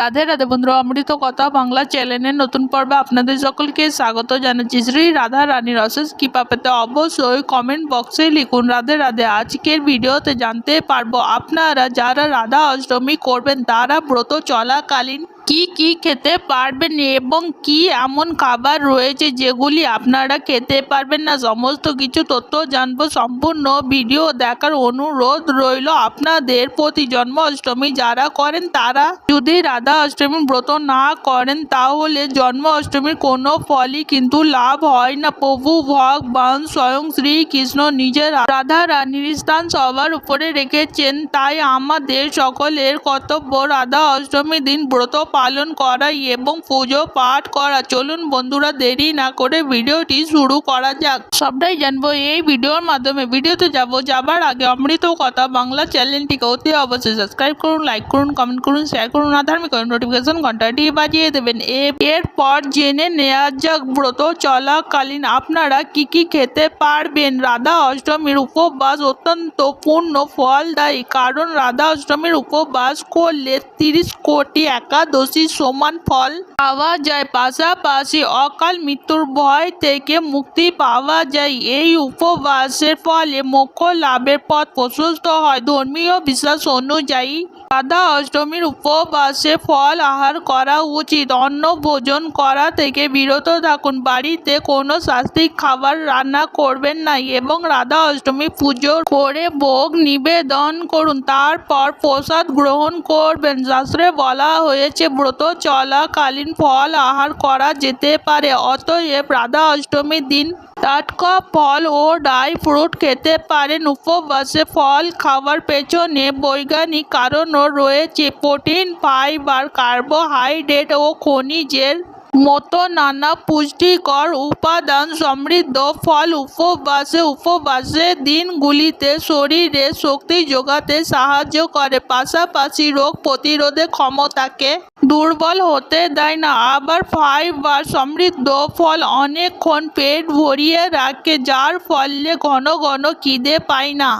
রাধে রাধে বন্ধুরা, অমৃত কথা বাংলা চ্যানেলের নতুন পর্বে আপনাদের সকলকে স্বাগত জানাচ্ছি। শ্রী রাধা রানীর অশেষ কৃপা পেতে অবশ্যই কমেন্ট বক্সে লিখুন, রাধে রাধে, আজকের ভিডিওতে জানতে পারব আপনারা যারা রাধা অষ্টমী করবেন, তারা ব্রত চলাকালীন কি কি খেতে পারবেন এবং কি এমন খাবার রয়েছে যেগুলি আপনারা খেতে পারবেন না? সমস্ত কিছু তথ্য জানব। সম্পূর্ণ ভিডিও দেখার অনুরোধ রইল আপনাদের প্রতি। জন্ম অষ্টমী যারা করেন, তারা যদি রাধা অষ্টমীর ব্রত না করেন, তাহলে জন্মাষ্টমীর কোনো ফলই কিন্তু লাভ হয় না। প্রভু, ভগবান স্বয়ং শ্রীকৃষ্ণ নিজের রাধা রানীর স্থান সবার উপরে রেখেছেন। তাই আমাদের সকলের কর্তব্য রাধা অষ্টমীর দিন ব্রত পালন করাই এবং পুজো পাঠ করা। চলুন বন্ধুরা, দেরি না করে ভিডিওটি শুরু করা যাক। সবটাই জানব এই ভিডিওর মাধ্যমে। ভিডিওতে যাব যাবার আগে অমৃত কথা বাংলা চ্যানেলটিকে অতি অবশ্যই সাবস্ক্রাইব করুন লাইক করুন কমেন্ট করুন শেয়ার করুন আধার্মিক করুন নোটিফিকেশন ঘন্টাটি বাজিয়ে দেবেন। এরপর জেনে নেওয়া যাক, ব্রত চলাকালীন আপনারা কি কি খেতে পারবেন? রাধা অষ্টমীর উপবাস অত্যন্ত পূর্ণ, ফলদায়ী। কারণ রাধা অষ্টমীর উপবাস করলে তিরিশ কোটি একাদশী সমান ফল পাওয়া যায়। পাশাপাশি অকাল মৃত্যুর ভয় থেকে মুক্তি পাওয়া যায়। এই উপবাসের ফলে মোক্ষ লাভের পথ প্রশস্ত হয়। ধর্মীয় বিশ্বাস অনুযায়ী রাধা অষ্টমীর উপবাসে ফল আহার করা উচিত। অন্ন ভোজন করা থেকে বিরত থাকুন। বাড়িতে কোনো শাস্তিক খাবার রান্না করবেন না এবং রাধা অষ্টমী পুজো করে ভোগ নিবেদন করুন। তারপর প্রসাদ গ্রহণ করবেন। শাস্ত্রে বলা হয়েছে, ব্রত চলাকালীন ফল আহার করা যেতে পারে। অতএব রাধা অষ্টমীর দিন টাটকা ফল ও ড্রাই ফ্রুট খেতে পারেন। উপবাসে ফল খাওয়ার পেছনে বৈজ্ঞানিক কারণও রয়েছে। প্রোটিন, ফাইবার, কার্বোহাইড্রেট ও খনিজের মতো নানা পুষ্টিকর উপাদান সমৃদ্ধ ফল উপবাসে উপবাসের দিনগুলিতে শরীরে শক্তি যোগাতে সাহায্য করে। পাশাপাশি রোগ প্রতিরোধের ক্ষমতাকে দুর্বল হতে দেয় না। আবার ফাইবার সমৃদ্ধ ফল অনেকক্ষণ পেট ভরিয়ে রাখে, যার ফলে ঘন ঘন খিদে পায় না।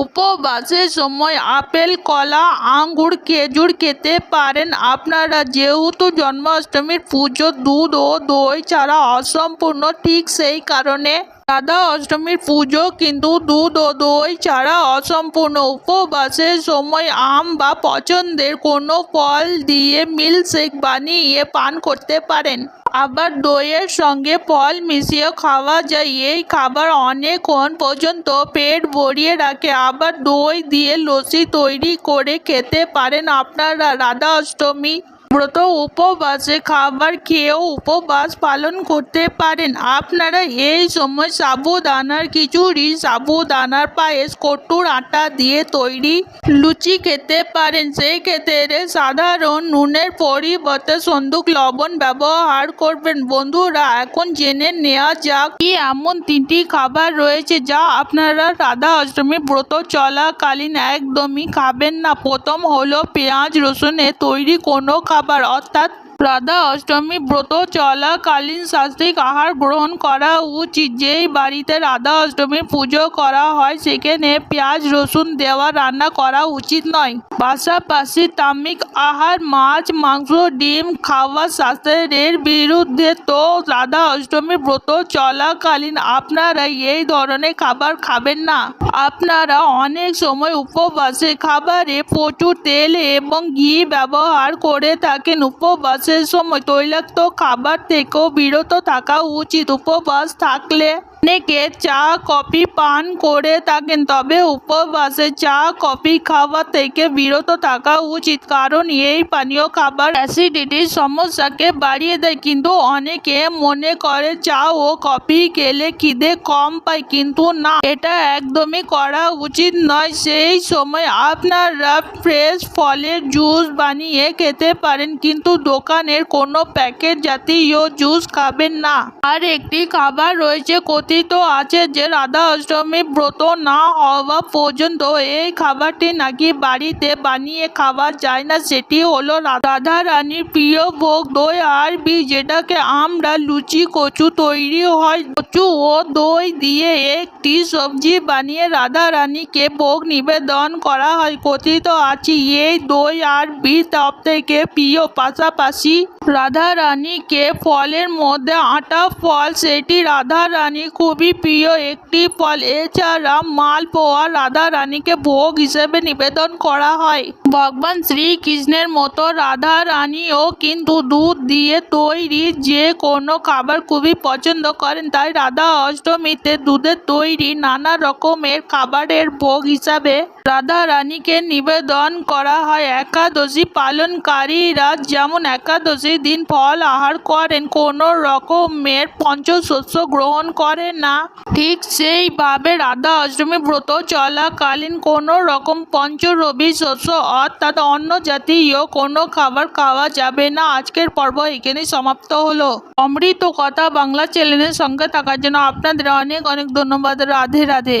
উপবাসের সময় আপেল, কলা, আঙ্গুর, খেজুর খেতে পারেন আপনারা। যেহেতু জন্মাষ্টমীর পুজো, দুধ ও দই ছাড়া অসম্পূর্ণ, ঠিক সেই কারণে রাধা অষ্টমীর পুজো কিন্তু দুধ ও দই ছাড়া অসম্পূর্ণ। উপবাসের সময় আম বা পছন্দের কোনো ফল দিয়ে মিল্কশেক বানিয়ে পান করতে পারেন। আবার দইয়ের সঙ্গে ফল মিশিয়ে খাওয়া যায়। এই খাবার অনেকক্ষণ পর্যন্ত পেট ভরিয়ে রাখে। আবার দই দিয়ে লস্যি তৈরি করে খেতে পারেন আপনারা। রাধা অষ্টমী ব্রত, উপবাসে খাবার খেয়েও উপবাস পালন করতে পারেন। আপনারা এই সময় সাবুদানার খিচুড়ি, সাবুদানার পায়েস, কটুর আটা দিয়ে তৈরি লুচি খেতে পারেন। সেই ক্ষেত্রে সাধারণ নুনের পরিবর্তে সন্দুক লবণ ব্যবহার করবেন। বন্ধুরা, এখন জেনে নেওয়া যাক কি এমন তিনটি খাবার রয়েছে যা আপনারা রাধা অষ্টমী ব্রত চলাকালীন একদমই খাবেন না। প্রথম হলো পেঁয়াজ রসুনে তৈরি কোনো খাবার অর্থাৎ রাধা অষ্টমী ব্রত চলাকালীন শাস্ত্রিক আহার গ্রহণ করা উচিত। যেই বাড়িতে রাধা অষ্টমীর পুজো করা হয়, সেখানে পেঁয়াজ, রসুন দেওয়া রান্না করা উচিত নয়। পাশাপাশি তামিক আহার, মাছ, মাংস, ডিম খাওয়া শাস্ত্রের বিরুদ্ধে তো রাধা অষ্টমী ব্রত চলাকালীন আপনারা এই ধরনের খাবার খাবেন না। আপনারা অনেক সময় উপবাসে খাবারে প্রচুর তেল এবং ঘি ব্যবহার করে থাকেন। উপবাসের সময় তৈলাক্ত খাবার থেকেও বিরত থাকা উচিত উপবাস থাকলে অনেকে চা, কফি পান করে থাকেন, তবে উপবাসে চা, কফি খাওয়া থেকে বিরত থাকা উচিত। কারণ এই পানীয় খাবার অ্যাসিডিটির সমস্যাকে বাড়িয়ে দেয়। কিন্তু অনেকে মনে করে চা ও কফি খেলে খিদে কম পায়, কিন্তু না, এটা একদমই করা উচিত নয়। সেই সময় আপনারা ফ্রেশ ফলের জুস বানিয়ে খেতে পারেন, কিন্তু দোকানের কোনো প্যাকেট জাতীয় জুস খাবেন না। আর একটি খাবার রয়েছে, কতি কথিত আছে যে রাধা অষ্টমী ব্রত না হওয়া পর্যন্ত এই খাবারটি নাকি বাড়িতে বানিয়ে খাওয়া যায় না। সেটি হলো রাধা রানীর প্রিয় ভোগ দই আর বি যেটাকে আমরা লুচি, কচু তৈরি হয়। কচু ও দই দিয়ে একটি সবজি বানিয়ে রাধা রানীকে ভোগ নিবেদন করা হয়। কথিত আছে, এই দই আর বি সব থেকে প্রিয়। পাশাপাশি রাধা রানীকে ফলের মধ্যে আটা, ফল, সেটি রাধা রানী খুবই প্রিয় একটি ফল। এছাড়া মালপোয়া রাধা রানীকে ভোগ হিসেবে নিবেদন করা হয়। ভগবান শ্রীকৃষ্ণের মতো রাধা রানীও কিন্তু দুধ দিয়ে তৈরি যে কোনো খাবার খুবই পছন্দ করেন। তাই রাধা অষ্টমীতে দুধের তৈরি নানা রকমের খাবারের ভোগ হিসাবে রাধা রানীকে নিবেদন করা হয়। একাদশী পালনকারীরা যেমন একাদশীর দিন ফল আহার করেন, কোনো রকমের পঞ্চশস্য গ্রহণ করেন না। ঠিক সেইভাবে রাধা অষ্টমী ব্রত চলাকালীন কোনো রকম পঞ্চরবি শস্য অর্থাৎ অন্য জাতীয় কোনো খাবার খাওয়া যাবে না। আজকের পর্ব এখানেই সমাপ্ত হলো। অমৃত কথা বাংলা চ্যানেলের সঙ্গে থাকার জন্য আপনাদের অনেক অনেক ধন্যবাদ। রাধে রাধে।